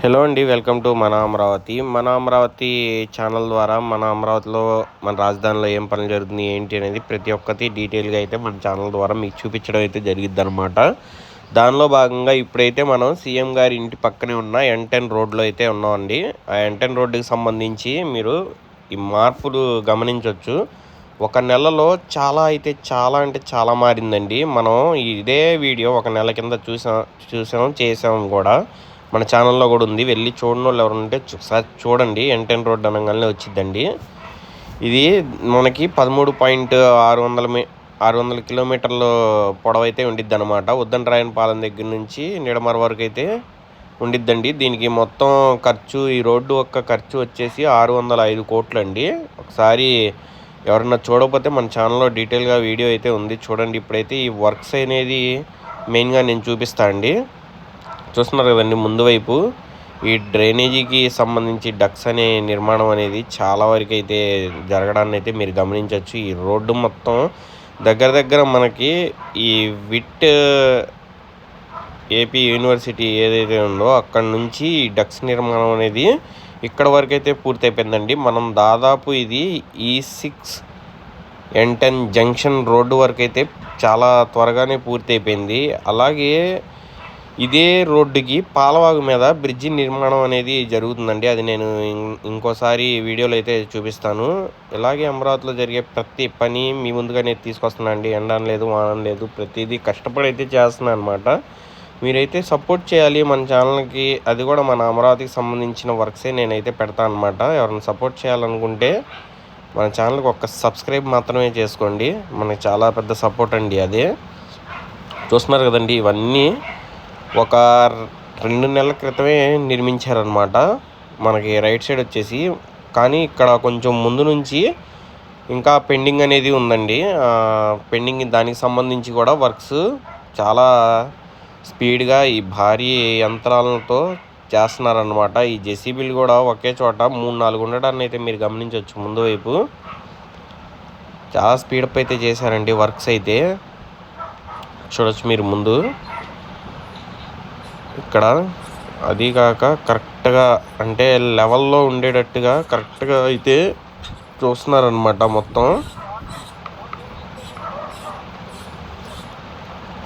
Hello అండి welcome to మన అమరావతి. మన అమరావతి ఛానల్ ద్వారా మన అమరావతిలో మన రాజధానిలో ఏం పనులు జరుగుతుంది ఏంటి అనేది ప్రతి ఒక్కటి డీటెయిల్గా అయితే మన ఛానల్ ద్వారా మీకు చూపించడం అయితే జరిగిద్ది అనమాట దానిలో భాగంగా ఇప్పుడైతే మనం సీఎం గారి ఇంటి పక్కనే ఉన్న ఎన్టెన్ రోడ్లో అయితే ఉన్నామండి. ఆ ఎన్టెన్ రోడ్డుకి సంబంధించి మీరు ఈ మార్పులు గమనించవచ్చు ఒక నెలలో చాలా అయితే చాలా అంటే చాలా మారిందండి. మనం ఇదే వీడియో ఒక నెల కింద చూసాం చూసాం చేసాం కూడా. మన ఛానల్లో కూడా ఉంది. వెళ్ళి చూడని వాళ్ళు ఎవరు ఉంటే ఒకసారి చూడండి. ఎన్టెన్ రోడ్ అనగానే వచ్చిద్దండి. ఇది మనకి పదమూడు పాయింట్ ఆరు వందల మీ ఆరు వందల కిలోమీటర్లు పొడవైతే ఉండిద్ది అనమాట ఉద్దండరాయనపాలెం దగ్గర నుంచి నిడమర వరకు అయితే ఉండిద్దండి. దీనికి మొత్తం ఖర్చు ఈ రోడ్డు ఒక్క ఖర్చు వచ్చేసి ఆరు వందల ఐదు కోట్లు అండి ఒకసారి ఎవరన్నా చూడకపోతే మన ఛానల్లో డీటెయిల్గా వీడియో అయితే ఉంది. చూడండి ఇప్పుడైతే ఈ వర్క్స్ అనేది మెయిన్గా నేను చూపిస్తా అండి. చూస్తున్నారు కదండి ముందు వైపు ఈ డ్రైనేజీకి సంబంధించి డక్స్ అనే నిర్మాణం అనేది చాలా వరకు అయితే జరగడాన్ని అయితే మీరు గమనించవచ్చు. ఈ రోడ్డు మొత్తం దగ్గర దగ్గర మనకి ఈ విట్ ఏపీ యూనివర్సిటీ ఏదైతే ఉందో అక్కడ నుంచి ఈ డక్స్ నిర్మాణం అనేది ఇక్కడ వరకు అయితే పూర్తయిపోయిందండి. మనం దాదాపు ఇది ఈ six and ten junction road వరకు అయితే చాలా త్వరగానే పూర్తి అయిపోయింది అలాగే ఇదే రోడ్డుకి పాలవాగు మీద బ్రిడ్జి నిర్మాణం అనేది జరుగుతుందండి. అది నేను ఇంకోసారి వీడియోలో అయితే చూపిస్తాను. ఇలాగే అమరావతిలో జరిగే ప్రతి పని మీ ముందుగానే తీసుకొస్తున్నానండి ఎండం లేదు వానం లేదు ప్రతిదీ కష్టపడి అయితే చేస్తున్నాను అనమాట మీరైతే సపోర్ట్ చేయాలి మన ఛానల్కి. అది కూడా మన అమరావతికి సంబంధించిన వర్క్సే నేనైతే పెడతాను అనమాట ఎవరైనా సపోర్ట్ చేయాలనుకుంటే మన ఛానల్కి ఒక్క సబ్స్క్రైబ్ మాత్రమే చేసుకోండి. మనకి చాలా పెద్ద సపోర్ట్ అండి అదే. చూస్తున్నారు కదండి ఇవన్నీ. ఒక రెండు నెలల క్రితమే నిర్మించారనమాట మనకి రైట్ సైడ్ వచ్చేసి. కానీ ఇక్కడ కొంచెం ముందు నుంచి ఇంకా పెండింగ్ అనేది ఉందండి. పెండింగ్ దానికి సంబంధించి కూడా వర్క్స్ చాలా స్పీడ్గా ఈ భారీ యంత్రాలతో చేస్తున్నారనమాట ఈ జెసిబిలు కూడా ఒకే చోట మూడు నాలుగు ఉండడాన్ని అయితే మీరు గమనించవచ్చు ముందు వైపు. చాలా స్పీడప్ అయితే చేశారండి వర్క్స్ అయితే. చూడొచ్చు మీరు ముందు. ఇక్కడ అది కాక కరెక్ట్గా అంటే లెవెల్లో ఉండేటట్టుగా కరెక్ట్గా అయితే చూస్తున్నారనమాట మొత్తం.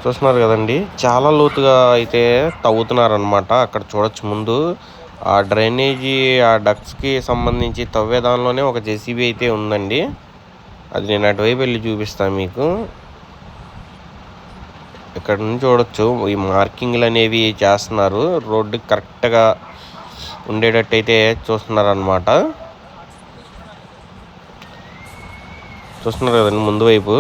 చూస్తున్నారు కదండి. చాలా లోతుగా అయితే తవ్వుతున్నారనమాట అక్కడ చూడొచ్చు ముందు. ఆ డ్రైనేజీ ఆ డక్స్కి సంబంధించి తవ్వే దానిలోనే ఒక జెసిబి అయితే ఉందండి. అది నేను అటువైపు వెళ్ళి చూపిస్తాను మీకు. ఇక్కడ నుంచి చూడొచ్చు. ఈ మార్కింగ్లు అనేవి చేస్తున్నారు. రోడ్డు కరెక్ట్గా ఉండేటట్టు అయితే చూస్తున్నారు అనమాట చూస్తున్నారు కదండి ముందు వైపు.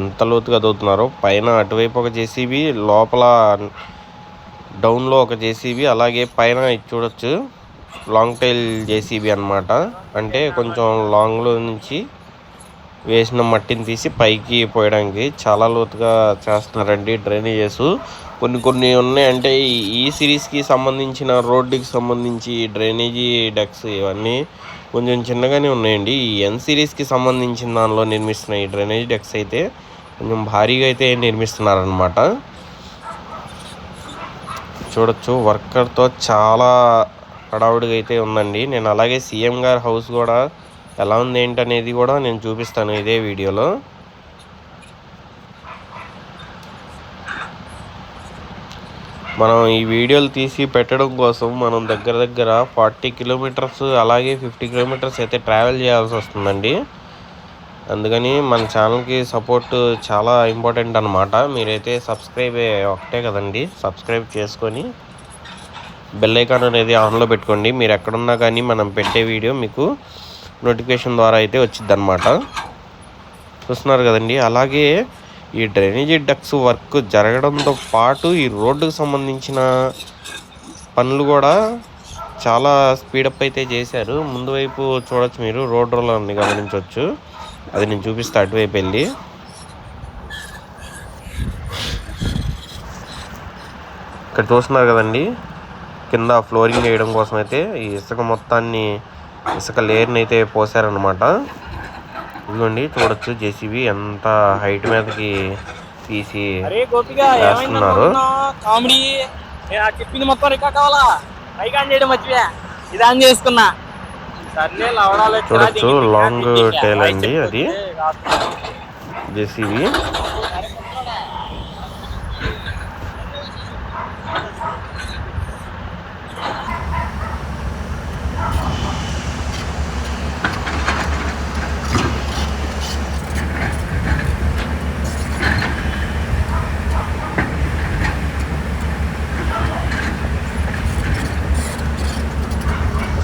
ఎంత లోతుగా చదువుతున్నారో పైన అటువైపు ఒక జేసీబీ లోపల డౌన్లో ఒక జేసీబీ అలాగే పైన చూడొచ్చు. లాంగ్ టైల్ జేసీబీ అనమాట అంటే కొంచెం లాంగ్లో నుంచి వేసిన మట్టిని తీసి పైకి పోయడానికి చాలా లోతుగా చేస్తున్నారండి డ్రైనేజెస్. కొన్ని కొన్ని ఉన్నాయంటే ఈ సిరీస్కి సంబంధించిన రోడ్డుకి సంబంధించి డ్రైనేజీ డెక్స్ ఇవన్నీ కొంచెం చిన్నగానే ఉన్నాయండి. ఈ ఎన్ సిరీస్కి సంబంధించిన దానిలో నిర్మిస్తున్న ఈ డ్రైనేజ్ డెక్స్ అయితే కొంచెం భారీగా అయితే నిర్మిస్తున్నారనమాట చూడొచ్చు వర్కర్తో చాలా హడావుడిగా అయితే ఉందండి. నేను అలాగే సీఎం గారి హౌస్ కూడా ఎలా ఉంది ఏంటనేది కూడా నేను చూపిస్తాను ఇదే వీడియోలో. మనం ఈ వీడియోలు తీసి పెట్టడం కోసం మనం దగ్గర దగ్గర ఫార్టీ కిలోమీటర్స్ అలాగే ఫిఫ్టీ కిలోమీటర్స్ అయితే ట్రావెల్ చేయాల్సి వస్తుందండి. అందుకని మన ఛానల్కి సపోర్ట్ చాలా ఇంపార్టెంట్ అనమాట మీరైతే సబ్స్క్రైబ్ ఒకటే కదండి సబ్స్క్రైబ్ చేసుకొని బెల్ ఐకాన్ అనేది ఆన్లో పెట్టుకోండి. మీరు ఎక్కడున్నా కానీ మనం పెట్టే వీడియో మీకు నోటిఫికేషన్ ద్వారా అయితే వచ్చింది అనమాట చూస్తున్నారు కదండి అలాగే ఈ డ్రైనేజీ డక్స్ వర్క్ జరగడంతో పాటు ఈ రోడ్డుకు సంబంధించిన పనులు కూడా చాలా స్పీడప్ అయితే చేశారు. ముందు వైపు చూడొచ్చు మీరు రోడ్ రోలర్ని గమనించవచ్చు అది నేను చూపిస్తా అటువైపు వెళ్ళి. ఇక్కడ చూస్తున్నారు కదండి కింద ఫ్లోరింగ్ వేయడం కోసం అయితే ఈ ఇసుక మొత్తాన్ని ఇసుక లేయర్ని అయితే పోసారనమాట ఇదిగోండి చూడొచ్చు జేసీబీ ఎంత హైట్ మీదకి తీసి వేస్తున్నారు. కామెడీ? చెప్పింది మొత్తం రికా కావాలా? పైకి ఆన్ చేయడం మర్చిపోయా. ఇది ఆన్ చేసుకున్నా. చూడొచ్చు, లాంగ్ వాయిస్ అండి అది. జేసీబీ.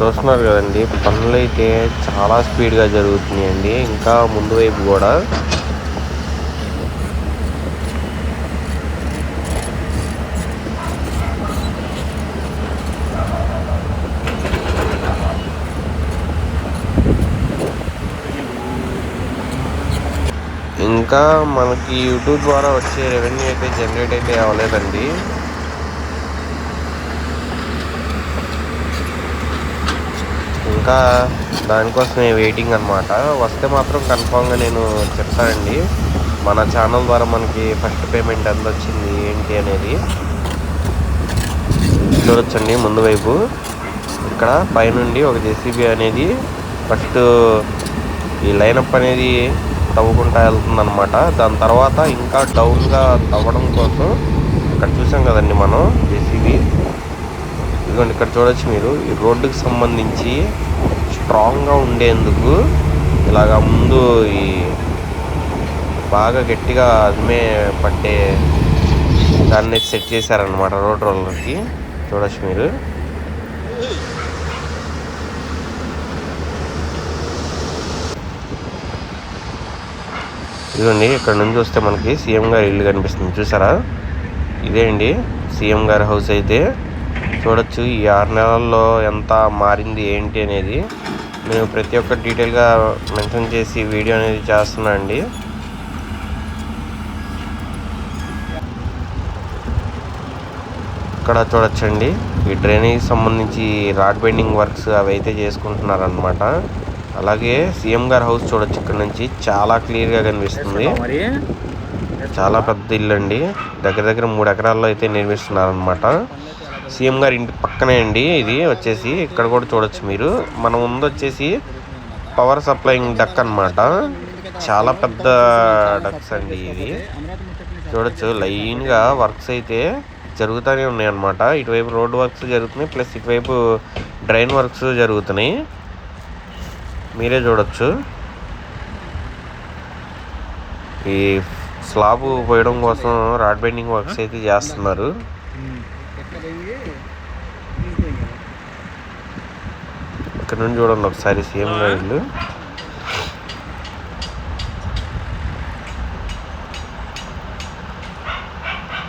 చూస్తున్నారు కదండి. పనులు అయితే చాలా స్పీడ్గా జరుగుతున్నాయండి. ఇంకా ముందు వైపు కూడా. ఇంకా మనకి యూట్యూబ్ ద్వారా వచ్చే రెవెన్యూ అయితే జనరేట్ అయితే అవ్వలేదండి. ఇంకా దానికోసమే వెయిటింగ్ అనమాట వస్తే మాత్రం కన్ఫామ్గా నేను చెప్తానండి. మన ఛానల్ ద్వారా మనకి ఫస్ట్ పేమెంట్ ఎంత వచ్చింది ఏంటి అనేది చూడొచ్చండి ముందు వైపు. ఇక్కడ పైనుండి ఒక జేసీబీ అనేది ఫస్ట్ ఈ లైనప్ అనేది తవ్వుకుంటా వెళ్తుంది అనమాట దాని తర్వాత ఇంకా డౌన్గా తవ్వడం కోసం ఇక్కడ చూసాం కదండి మనం జేసీబీ ఇదిగోండి ఇక్కడ చూడొచ్చు మీరు. ఈ రోడ్డుకు సంబంధించి స్ట్రాంగ్గా ఉండేందుకు ఇలాగా ముందు ఈ బాగా గట్టిగా అదిమే పట్టే దాన్ని సెట్ చేశారనమాట రోడ్ రోలర్కి. చూడొచ్చు మీరు. ఇదిగోండి ఇక్కడ నుంచి వస్తే మనకి సీఎం గారి ఇల్లు కనిపిస్తుంది. చూసారా? ఇదే అండి సీఎం గారి హౌస్ అయితే. చూడొచ్చు. ఈ ఆరు నెలల్లో ఎంత మారింది ఏంటి అనేది నేను ప్రతి ఒక్క డీటెయిల్గా మెన్షన్ చేసి వీడియో అనేది చేస్తున్నా అండి. ఇక్కడ చూడొచ్చండి. ఈ డ్రైనేజ్ సంబంధించి రాడ్ బెండింగ్ వర్క్స్ అవి అయితే చేసుకుంటున్నారు అనమాట అలాగే సీఎం గారి హౌస్ చూడొచ్చు ఇక్కడ నుంచి. చాలా క్లియర్గా కనిపిస్తుంది. చాలా పెద్ద ఇల్లు అండి. దగ్గర దగ్గర మూడు ఎకరాల్లో అయితే నిర్మిస్తున్నారు అనమాట సీఎం గారి ఇంటి పక్కనే అండి ఇది వచ్చేసి ఇక్కడ కూడా చూడొచ్చు మీరు. మన ముందు వచ్చేసి పవర్ సప్లైయింగ్ డక్ అన్నమాట. చాలా పెద్ద డక్స్ అండి ఇది. చూడొచ్చు లైన్గా వర్క్స్ అయితే జరుగుతూనే ఉన్నాయి అనమాట ఇటువైపు రోడ్ వర్క్స్ జరుగుతున్నాయి ప్లస్ ఇటువైపు డ్రైన్ వర్క్స్ జరుగుతున్నాయి. మీరే చూడొచ్చు. ఈ స్లాబ్ పోయడం కోసం రాడ్ బెండింగ్ వర్క్స్ అయితే చేస్తున్నారు. ఇక్కడ నుండి చూడండి ఒకసారి సీఎం గారి ఇల్లు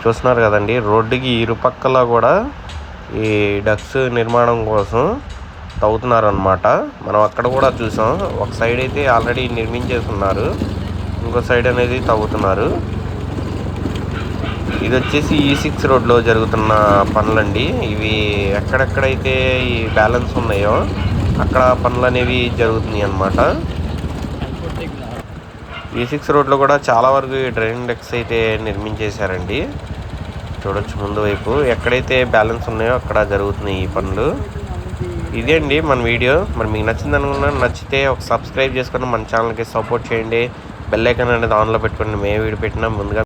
చూస్తున్నారు కదండి రోడ్డుకి ఇరుపక్కల కూడా ఈ డక్స్ నిర్మాణం కోసం తవ్వుతున్నారు అనమాట మనం అక్కడ కూడా చూసాం ఒక సైడ్ అయితే ఆల్రెడీ నిర్మించేస్తున్నారు ఇంకో సైడ్ అనేది తవ్వుతున్నారు. ఇది వచ్చేసి ఈ సిక్స్ రోడ్లో జరుగుతున్న పనులండి. ఇవి ఎక్కడెక్కడైతే ఈ బ్యాలెన్స్ ఉన్నాయో అక్కడ పనులు అనేవి జరుగుతున్నాయి అన్నమాట. ఈ సిక్స్ రోడ్లో కూడా చాలా వరకు ఈ డ్రైన్ డెక్స్ అయితే నిర్మించేశారండి. చూడొచ్చు ముందు వైపు ఎక్కడైతే బ్యాలెన్స్ ఉన్నాయో అక్కడ జరుగుతున్నాయి ఈ పనులు. ఇదే అండి మన వీడియో. మరి మీకు నచ్చింది అనుకున్నా నచ్చితే ఒక సబ్స్క్రైబ్ చేసుకొని మన ఛానల్కి సపోర్ట్ చేయండి. బెల్ ఐకాన్ అనేది ఆన్లో పెట్టుకోండి మేము వీడియో పెట్టినా ముందుగా